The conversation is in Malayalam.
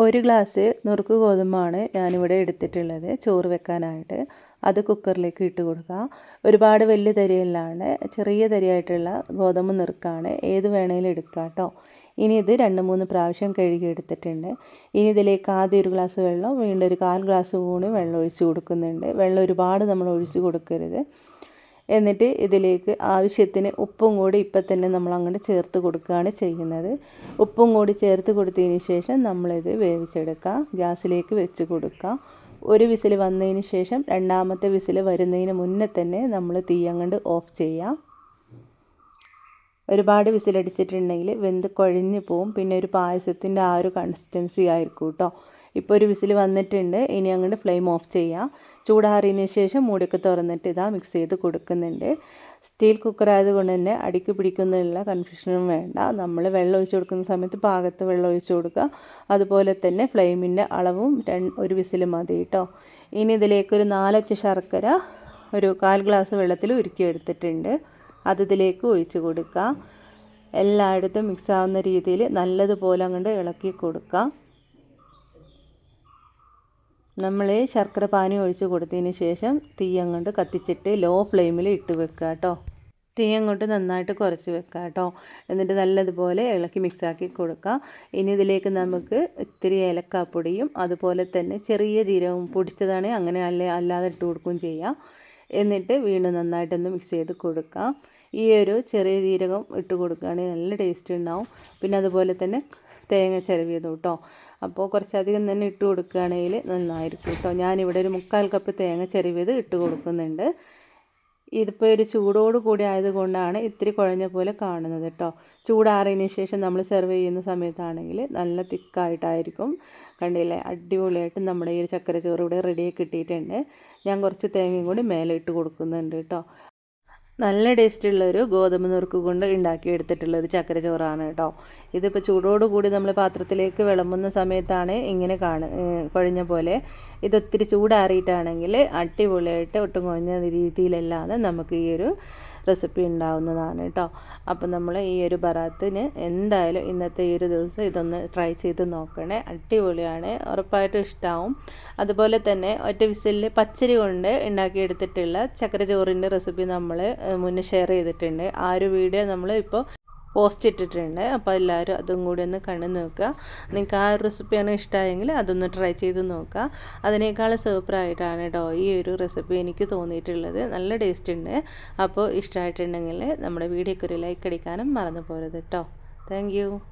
ഒരു ഗ്ലാസ് നുറുക്ക് ഗോതമ്പാണ് ഞാനിവിടെ എടുത്തിട്ടുള്ളത് ചോറ് വെക്കാനായിട്ട്. അത് കുക്കറിലേക്ക് ഇട്ട് കൊടുക്കുക. ഒരുപാട് വലിയ തരിയല്ലാണ് ചെറിയ തരിയായിട്ടുള്ള ഗോതമ്പ് നുറുക്കാണ് ഏത് വേണേലും എടുക്കുക കേട്ടോ. ഇനി ഇത് രണ്ട് മൂന്ന് പ്രാവശ്യം കഴുകി എടുത്തിട്ടുണ്ട്. ഇനി ഇതിലേക്ക് ആദ്യം ഒരു ഗ്ലാസ് വെള്ളം വീണ്ടും ഒരു കാൽ ഗ്ലാസ് കൂടി വെള്ളം ഒഴിച്ച് കൊടുക്കുന്നുണ്ട്. വെള്ളം ഒരുപാട് നമ്മൾ ഒഴിച്ച് കൊടുക്കരുത്. എന്നിട്ട് ഇതിലേക്ക് ആവശ്യത്തിന് ഉപ്പും കൂടി ഇപ്പം തന്നെ നമ്മൾ അങ്ങോട്ട് ചേർത്ത് കൊടുക്കുകയാണ് ചെയ്യുന്നത്. ഉപ്പും കൂടി ചേർത്ത് കൊടുത്തതിന് ശേഷം നമ്മളിത് വേവിച്ചെടുക്കുക ഗ്യാസിലേക്ക് വെച്ച് കൊടുക്കുക ഒരു വിസിൽ വന്നതിന് ശേഷം രണ്ടാമത്തെ വിസിൽ വരുന്നതിന് മുന്നേ തന്നെ നമ്മൾ തീ അങ്ങോട്ട് ഓഫ് ചെയ്യാം. ഒരുപാട് വിസിലടിച്ചിട്ടുണ്ടെങ്കിൽ വെന്ത് കുഴഞ്ഞു പോവും. പിന്നെ ഒരു പായസത്തിന്റെ ആ ഒരു കൺസിസ്റ്റൻസി ആയിരിക്കും കേട്ടോ ഇപ്പോൾ ഒരു വിസിൽ വന്നിട്ടുണ്ട്. ഇനി അങ്ങോട്ട് ഫ്ലെയിം ഓഫ് ചെയ്യാം. ചൂടാറിയതിന് ശേഷം മൂടിയൊക്കെ തുറന്നിട്ട് ഇതാ മിക്സ് ചെയ്ത് കൊടുക്കുന്നുണ്ട്. സ്റ്റീൽ കുക്കർ ആയതുകൊണ്ട് തന്നെ അടിക്ക് പിടിക്കുന്നുള്ള കൺഫ്യൂഷനും വേണ്ട. നമ്മൾ വെള്ളം ഒഴിച്ച് കൊടുക്കുന്ന സമയത്ത് പാകത്ത് വെള്ളം ഒഴിച്ച് കൊടുക്കുക. അതുപോലെ തന്നെ ഫ്ലെയിമിന്റെ അളവും ഒരു വിസിൽ മതി കേട്ടോ ഇനി ഇതിലേക്കൊരു നാലച്ച് ശർക്കര ഒരു കാൽ ഗ്ലാസ് വെള്ളത്തിൽ ഉരുക്കിയെടുത്തിട്ടുണ്ട്. അത് ഇതിലേക്ക് ഒഴിച്ച് കൊടുക്കുക. എല്ലായിടത്തും മിക്സ് ആവുന്ന രീതിയിൽ നല്ലതുപോലെ അങ്ങോട്ട് ഇളക്കി കൊടുക്കുക. നമ്മൾ ശർക്കര പാനി ഒഴിച്ച് കൊടുത്തതിന് ശേഷം തീ അങ്ങോട്ട് കത്തിച്ചിട്ട് ലോ ഫ്ലെയിമിൽ ഇട്ട് വെക്കുക കേട്ടോ തീ അങ്ങോട്ട് നന്നായിട്ട് കുറച്ച് വെക്കുക കേട്ടോ എന്നിട്ട് നല്ലതുപോലെ ഇളക്കി മിക്സാക്കി കൊടുക്കുക. ഇനി ഇതിലേക്ക് നമുക്ക് ഇത്തിരി ഏലക്കാപ്പൊടിയും അതുപോലെ തന്നെ ചെറിയ ജീരകവും പൊടിച്ചതാണ് അങ്ങനെ അല്ലേ അല്ലാതെ ഇട്ട് കൊടുക്കുകയും ചെയ്യാം. എന്നിട്ട് വീണ്ടും നന്നായിട്ടൊന്ന് മിക്സ് ചെയ്ത് കൊടുക്കാം. ഈ ഒരു ചെറിയ ജീരകം ഇട്ട് കൊടുക്കുകയാണെങ്കിൽ നല്ല ടേസ്റ്റ് ഉണ്ടാവും. പിന്നെ അതുപോലെ തന്നെ തേങ്ങ ചിരവിയതും കേട്ടോ. അപ്പോൾ കുറച്ചധികം തന്നെ ഇട്ട് കൊടുക്കുകയാണെങ്കിൽ നന്നായിരിക്കും കേട്ടോ. ഞാനിവിടെ ഒരു മുക്കാൽ കപ്പ് തേങ്ങ ചിരവിയത് ഇട്ട് കൊടുക്കുന്നുണ്ട്. ഇതിപ്പോൾ ഒരു ചൂടോട് കൂടി ആയതുകൊണ്ടാണ് ഇത്തിരി കുഴഞ്ഞ പോലെ കാണുന്നത് കേട്ടോ ചൂടാറിയതിന് ശേഷം നമ്മൾ സെർവ് ചെയ്യുന്ന സമയത്താണെങ്കിൽ നല്ല തിക്കായിട്ടായിരിക്കും. കണ്ടില്ലേ? അടിപൊളിയായിട്ട് നമ്മുടെ ഈ ചക്കരച്ചോറ് ചക്കര ചോറ് ഇവിടെ റെഡിയായി കിട്ടിയിട്ടുണ്ട്. ഞാൻ കുറച്ച് തേങ്ങയും കൂടി മേലെ ഇട്ട് കൊടുക്കുന്നുണ്ട് കേട്ടോ നല്ല ടേസ്റ്റ് ടേസ്റ്റുള്ളൊരു ഗോതമ്പ് നുറുക്ക് കൊണ്ട് ഉണ്ടാക്കിയെടുത്തിട്ടുള്ള ഒരു ചക്കര ചോറാണ് കേട്ടോ. ഇതിപ്പോൾ ചൂടോട് കൂടി നമ്മൾ പാത്രത്തിലേക്ക് വിളമ്പുന്ന സമയത്താണ് ഇങ്ങനെ കാണ കുഴഞ്ഞ പോലെ. ഇതൊത്തിരി ചൂടാറിയിട്ടാണെങ്കിൽ അടിപൊളിയായിട്ട് ഒട്ടും കുഴഞ്ഞ രീതിയിലല്ലാതെ നമുക്ക് ഈ ഒരു റെസിപ്പി ഉണ്ടാവുന്നതാണ് കേട്ടോ അപ്പോൾ നമ്മൾ ഈ ഒരു ബറാത്തിന് എന്തായാലും ഇന്നത്തെ ഈ ഒരു ദിവസം ഇതൊന്ന് ട്രൈ ചെയ്ത് നോക്കണേ. അടിപൊളിയാണ് ഉറപ്പായിട്ടും ഇഷ്ടമാവും അതുപോലെ തന്നെ ഒറ്റ വിസിലിൽ പച്ചരി കൊണ്ട് ഉണ്ടാക്കിയെടുത്തിട്ടുള്ള ചക്കര ചോറിന്റെ റെസിപ്പി നമ്മൾ മുന്നേ ഷെയർ ചെയ്തിട്ടുണ്ട്. ആ ഒരു വീഡിയോ നമ്മൾ ഇപ്പോൾ പോസ്റ്റ് ഇട്ടിട്ടുണ്ട്. അപ്പോൾ എല്ലാവരും അതും കൂടി ഒന്ന് കണ്ടു നോക്കുക. നിങ്ങൾക്ക് ആ റെസിപ്പിയാണ് ഇഷ്ടമായെങ്കിൽ അതൊന്ന് ട്രൈ ചെയ്ത് നോക്കുക. അതിനേക്കാൾ സൂപ്പറായിട്ടാണ് കേട്ടോ ഈ ഒരു റെസിപ്പി എനിക്ക് തോന്നിയിട്ടുള്ളത്. നല്ല ടേസ്റ്റ് ഉണ്ട്. അപ്പോൾ ഇഷ്ടമായിട്ടുണ്ടെങ്കിൽ നമ്മുടെ വീഡിയോക്ക് ഒരു ലൈക്ക് അടിക്കാനും മറന്നു പോരുത് കേട്ടോ താങ്ക്